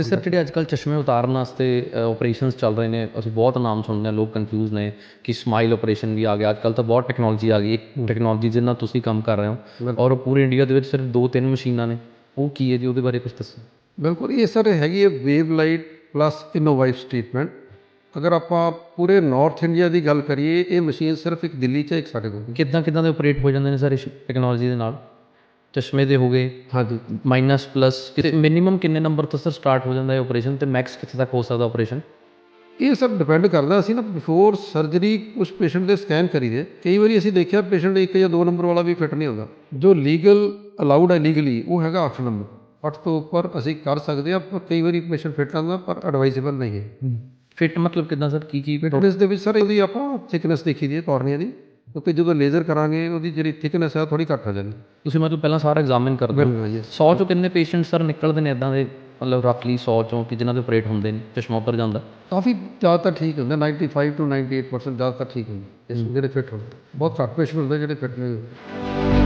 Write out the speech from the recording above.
ਤੇ ਸਰ ਜਿਹੜੇ ਅੱਜ ਕੱਲ੍ਹ ਚਸ਼ਮੇ ਉਤਾਰਨ ਵਾਸਤੇ ਆਪਰੇਸ਼ਨਸ ਚੱਲ ਰਹੇ ਨੇ ਅਸੀਂ ਬਹੁਤ ਨਾਮ ਸੁਣਦੇ ਹਾਂ ਲੋਕ ਕਨਫਿਊਜ਼ ਨੇ ਕਿ ਸਮਾਈਲ ਆਪਰੇਸ਼ਨ ਵੀ ਆ ਗਿਆ। ਅੱਜ ਕੱਲ੍ਹ ਤਾਂ ਬਹੁਤ ਟੈਕਨੋਲੋਜੀ ਆ ਗਈ ਟੈਕਨੋਲੋਜੀ ਜਿਹਦੇ ਨਾਲ ਤੁਸੀਂ ਕੰਮ ਕਰ ਰਹੇ ਹੋ ਔਰ ਪੂਰੇ ਇੰਡੀਆ ਦੇ ਵਿੱਚ ਸਿਰਫ ਦੋ ਤਿੰਨ ਮਸ਼ੀਨਾਂ ਨੇ ਉਹ ਕੀ ਹੈ ਜੀ ਉਹਦੇ ਬਾਰੇ ਕੁਝ ਦੱਸੋ। ਬਿਲਕੁਲ ਇਹ ਸਰ ਹੈਗੀ ਹੈ wave light plus innovative treatment ਅਗਰ ਆਪਾਂ ਪੂਰੇ ਨਾਰਥ ਇੰਡੀਆ ਦੀ ਗੱਲ ਕਰੀਏ ਇਹ ਮਸ਼ੀਨ ਸਿਰਫ ਇੱਕ ਦਿੱਲੀ 'ਚ ਇੱਕ ਸਾਡੇ ਕੋਲ। ਕਿੱਦਾਂ ਕਿੱਦਾਂ ਦੇ ਆਪਰੇਟ ਹੋ ਜਾਂਦੇ ਨੇ ਸਰ ਇਸ ਟੈਕਨੋਲੋਜੀ ਦੇ ਨਾਲ? ਚਸ਼ਮੇ ਦੇ ਹੋ ਗਏ ਹਾਂਜੀ ਮਾਈਨਸ ਪਲੱਸ ਕਿਤੇ ਮਿਨੀਮਮ ਕਿੰਨੇ ਨੰਬਰ ਤੋਂ ਸਰ ਸਟਾਰਟ ਹੋ ਜਾਂਦਾ ਹੈ ਆਪਰੇਸ਼ਨ ਤੇ ਮੈਕਸ ਕਿੱਥੇ ਤੱਕ ਹੋ ਸਕਦਾ ਆਪਰੇਸ਼ਨ ਇਹ ਸਭ ਡਿਪੈਂਡ ਕਰਦਾ ਅਸੀਂ ਨਾ ਬਿਫੋਰ ਸਰਜਰੀ ਉਸ ਪੇਸ਼ੈਂਟ ਦੇ ਸਕੈਨ ਕਰੀਦੇ। ਕਈ ਵਾਰੀ ਅਸੀਂ ਦੇਖਿਆ ਪੇਸ਼ੈਂਟ ਇੱਕ ਜਾਂ ਦੋ ਨੰਬਰ ਵਾਲਾ ਵੀ ਫਿੱਟ ਨਹੀਂ ਹੁੰਦਾ। ਜੋ ਲੀਗਲ ਅਲਾਉਡ ਹੈ ਲੀਗਲੀ ਉਹ ਹੈਗਾ 8 ਨੰਬਰ 8 ਤੋਂ ਉੱਪਰ ਅਸੀਂ ਕਰ ਸਕਦੇ ਹਾਂ ਪਰ ਕਈ ਵਾਰੀ ਪੇਸ਼ੈਂਟ ਫਿੱਟ ਆਉਂਦਾ ਪਰ ਐਡਵਾਈਜ਼ੇਬਲ ਨਹੀਂ ਹੈ। ਫਿਟ ਮਤਲਬ ਕਿੱਦਾਂ ਸਰ? ਕੀ ਕੀ ਫਿਟਨੈਸ ਦੇ ਵਿੱਚ ਸਰ ਉਹਦੀ ਆਪਾਂ ਥਿਕਨੈਸ ਦੇਖੀ ਦੀ ਹੈ ਕੋਰਨੀਆ ਦੀ। ਕਿਉਂਕਿ ਜਦੋਂ ਲੇਜ਼ਰ ਕਰਾਂਗੇ ਉਹਦੀ ਜਿਹੜੀ ਥਿਕਨੈਸ ਹੈ ਥੋੜੀ ਘੱਟ ਹੋ ਜਾਂਦੀ। ਤੁਸੀਂ ਮਤਲਬ ਪਹਿਲਾਂ ਸਾਰਾ ਐਗਜ਼ਾਮਿਨ ਕਰਦੇ ਹੋ ਬਿਲਕੁਲ ਜੀ। 100 ਚੋਂ ਕਿੰਨੇ ਪੇਸ਼ੈਂਟ ਸਰ ਨਿਕਲਦੇ ਨੇ ਇਦਾਂ ਦੇ? ਮਤਲਬ ਰਫਲੀ 100 ਚੋਂ ਕਿ ਜਿਨ੍ਹਾਂ ਦੇ ਆਪਰੇਟ ਹੁੰਦੇ ਨੇ ਚਸ਼ਮਾ ਉੱਤਰ ਜਾਂਦਾ? ਕਾਫੀ ਜ਼ਿਆਦਾਤਰ ਠੀਕ ਹੁੰਦਾ 95 ਤੋਂ 98% ਜ਼ਿਆਦਾਤਰ ਠੀਕ ਹੁੰਦੇ ਇਸ ਜਿਹੜੇ ਫਿੱਟ ਹੁੰਦੇ। ਬਹੁਤ ਘੱਟ ਪੇਸ਼ੈਂਟ ਹੁੰਦੇ ਜਿਹੜੇ ਫਿੱਟ ਨਹੀਂ ਹੁੰਦੇ।